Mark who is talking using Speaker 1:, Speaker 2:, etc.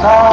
Speaker 1: 감사합니다.